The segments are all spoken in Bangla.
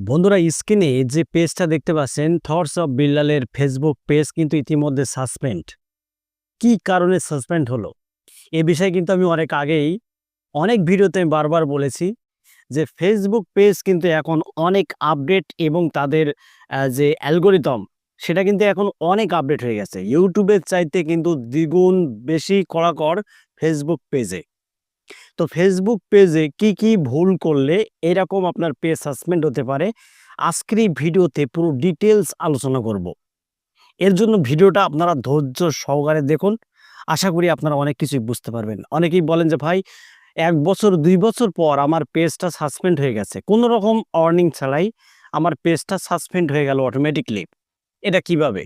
বন্ধুরা, স্ক্রিনে যে পেজটা দেখতে পাচ্ছেন থটস অফ বিল্লালের ফেসবুক পেজ কিন্তু ইতিমধ্যে সাসপেন্ড কি কারণে সাসপেন্ড হলো? এ বিষয়ে কিন্তু আমি অনেক আগেই, অনেক ভিডিওতে বারবার বলেছি যে ফেসবুক পেজ কিন্তু এখন অনেক আপডেট এবং তাদের যে অ্যালগোরিদম সেটা কিন্তু এখন অনেক আপডেট হয়ে গেছে। ইউটিউবের চাইতে কিন্তু দ্বিগুণ বেশি কড়াকড় ফেসবুক পেজে তো ফেসবুক পেজে কি কি ভুল করলে এরকম আপনার পেজ সাসপেন্ড হতে পারে, আজকের এই ভিডিওতে পুরো ডিটেলস আলোচনা করব। এর জন্য ভিডিওটা আপনারা ধৈর্য সহকারে দেখুন। আশা করি আপনারা অনেক কিছুই বুঝতে পারবেন। অনেকেই বলেন যে, ভাই, এক বছর, দুই বছর পর আমার পেজটা সাসপেন্ড হয়ে গেছে। কোনো রকম অর্নিং ছাড়াই আমার পেজটা সাসপেন্ড হয়ে গেল অটোমেটিকলি এটা কীভাবে?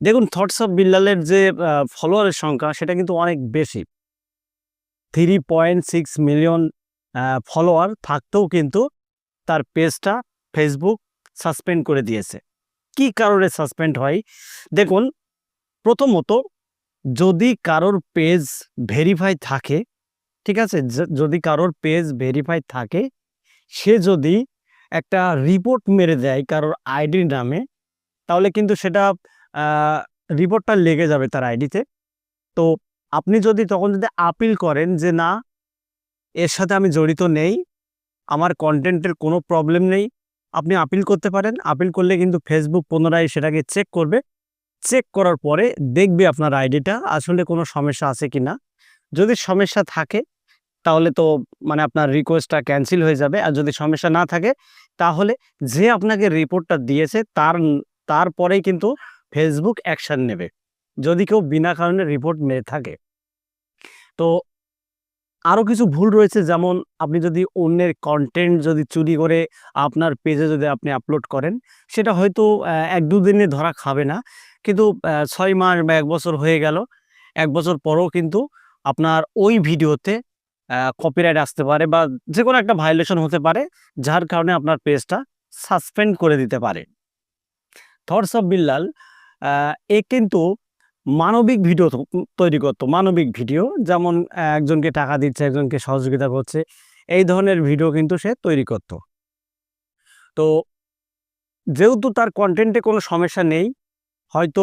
দেখুন থটস অফ বিল্লালের যে ফলোয়ারের সংখ্যা, সেটা কিন্তু অনেক বেশি। Three point six million follower থাকতেও কিন্তু তার পেজটা ফেসবুক সাসপেন্ড করে দিয়েছে। কি কারণে সাসপেন্ড হয়? দেখুন, প্রথমত যদি কারোর পেজ ভেরিফাই থাকে, ঠিক আছে? যদি কারোর পেজ ভেরিফাই থাকে, সে যদি একটা রিপোর্ট মেরে দেয় কারোর আইডির নামে, তাহলে কিন্তু সেটা রিপোর্টটা লেগে যাবে তার আইডিতে তো আপনি যদি তখন যদি আপিল করেন যে না, এর সাথে আমি জড়িত নেই, আমার কন্টেন্টের কোনো প্রবলেম নেই, আপনি আপিল করতে পারেন। আপিল করলে কিন্তু ফেসবুক পুনরায় সেটাকে চেক করবে। চেক করার পরে দেখবে আপনার আইডিটা আসলে কোনো সমস্যা আছে কি না যদি সমস্যা থাকে, তাহলে তো মানে আপনার রিকোয়েস্টটা ক্যান্সেল হয়ে যাবে। আর যদি সমস্যা না থাকে, তাহলে যে আপনাকে রিপোর্টটা দিয়েছে, তার, তারপরেই কিন্তু ফেসবুক অ্যাকশন নেবে। যদি কেউ বিনা কারণে রিপোর্ট মেরে থাকে। তো আরও কিছু ভুল রয়েছে, যেমন আপনি যদি অন্যের কন্টেন্ট যদি চুরি করে আপনার পেজে যদি আপনি আপলোড করেন, সেটা হয়তো এক দুদিনে ধরা খাবে না। কিন্তু ছয় মাস বা এক বছর হয়ে গেল, এক বছর পরেও কিন্তু আপনার ওই ভিডিওতে কপিরাইট আসতে পারে বা যে কোনো একটা ভায়োলেশন হতে পারে, যার কারণে আপনার পেজটা সাসপেন্ড করে দিতে পারে। থটস অফ বিল্লাল এ কিন্তু মানবিক ভিডিও তৈরি করতো, মানবিক ভিডিও। যেমন একজনকে টাকা দিচ্ছে, একজনকে সহযোগিতা করছে, এই ধরনের ভিডিও কিন্তু সে তৈরি করত। তো যেহেতু তার কন্টেন্টে কোনো সমস্যা নেই, হয়তো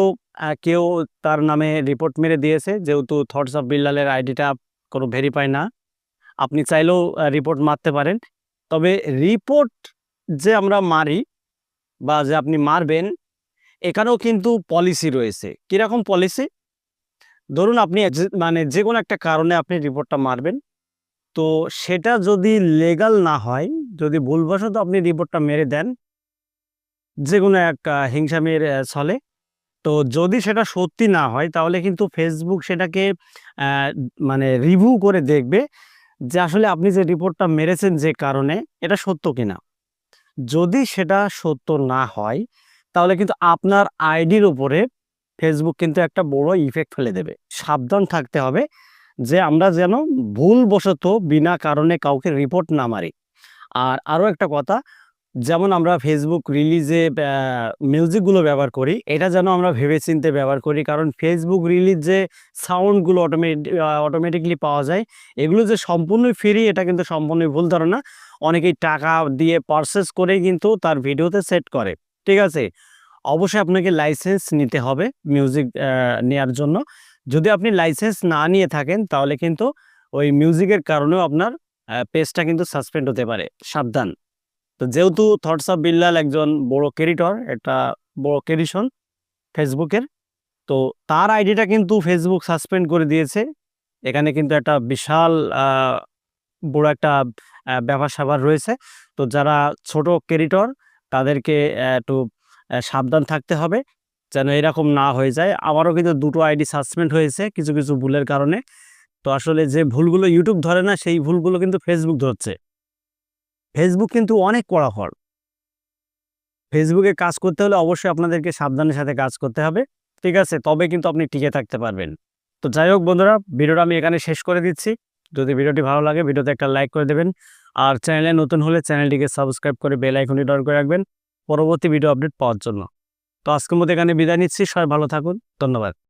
কেউ তার নামে রিপোর্ট মেরে দিয়েছে, যেহেতু থটস অফ বিল্লালের আইডিটা কোনো ভেরিফাই না, আপনি চাইলেও রিপোর্ট মারতে পারেন। তবে রিপোর্ট যে আমরা মারি বা যে আপনি মারবেন এখানেও কিন্তু পলিসি রয়েছে। কীরকম পলিসি ধরুন আপনি মানে যে কোনো একটা কারণে আপনি রিপোর্টটা মারবেন। তো সেটা যদি লেগাল না হয়, যদি ভুলবশত আপনি রিপোর্টটা মেরে দেন যে কোনো এক হিংসামের ছলে, তো যদি সেটা সত্যি না হয়, তাহলে কিন্তু ফেসবুক সেটাকে মানে রিভিউ করে দেখবে যে আসলে আপনি যে রিপোর্টটা মেরেছেন যে কারণে, এটা সত্য কিনা। যদি সেটা সত্য না হয় তাহলে কিন্তু আপনার আইডির উপরে ফেসবুক কিন্তু একটা বড় ইফেক্ট ফেলে দেবে। সাবধান থাকতে হবে যে আমরা যেন ভুলবশত বিনা কারণে কাউকে রিপোর্ট না মারি। আর আরও একটা কথা, যেমন আমরা ফেসবুক রিলিজে মিউজিকগুলো ব্যবহার করি, এটা যেন আমরা ভেবেচিন্তে ব্যবহার করি, কারণ ফেসবুক রিলিজ যে সাউন্ডগুলো অটোমেটিক অটোমেটিকলি পাওয়া যায়। এগুলো যে সম্পূর্ণই ফ্রি এটা কিন্তু সম্পূর্ণই ভুল ধারণা। অনেকেই টাকা দিয়ে পারচেস করেই কিন্তু তার ভিডিওতে সেট করে। ঠিক আছে? অবশ্যই আপনাকে লাইসেন্স নিতে হবে মিউজিক নেওয়ার জন্য। যদি আপনি লাইসেন্স না নিয়ে থাকেন, তাহলে কিন্তু ওই মিউজিকের কারণেও আপনার পেজটা কিন্তু সাসপেন্ড হতে পারে। সাবধান। তো যেহেতু থটস অফ বিল্লাল একজন বড় ক্রেডিটর একটা বড় ক্রেডিশন ফেসবুকের তো তার আইডিটা কিন্তু ফেসবুক সাসপেন্ড করে দিয়েছে। এখানে কিন্তু একটা বিশাল বড় একটা ব্যাপার স্যাপার রয়েছে। তো যারা ছোট ক্রেডিটর তাদেরকে একটু সাবধান থাকতে হবে যেন এরকম না হয়ে যায়। আমারও কিন্তু দুটো আইডি সাসপেন্ড হয়েছে কিছু কিছু ভুলের কারণে। তো আসলে যে ভুলগুলো ইউটিউব ধরে না, সেই ভুলগুলো কিন্তু ফেসবুক ধরছে। ফেসবুক কিন্তু অনেক কড়া কড়াকড় ফেসবুকে কাজ করতে হলে অবশ্যই আপনাদেরকে সাবধানের সাথে কাজ করতে হবে। ঠিক আছে, তবে কিন্তু আপনি টিকে থাকতে পারবেন। তো যাই হোক বন্ধুরা, ভিডিওটা আমি এখানে শেষ করে দিচ্ছি। যদি ভিডিওটি ভালো লাগে, ভিডিওতে একটা লাইক করে দেবেন। আর চ্যানেলে নতুন হলে চ্যানেলটিকে সাবস্ক্রাইব করে বেল আইকনটি ডর করে রাখবেন। পরবর্তী ভিডিও আপডেট পাওয়ার জন্য। তো আজকের মধ্যে এখানে বিদায় নিচ্ছি। সবাই ভালো থাকুন। ধন্যবাদ।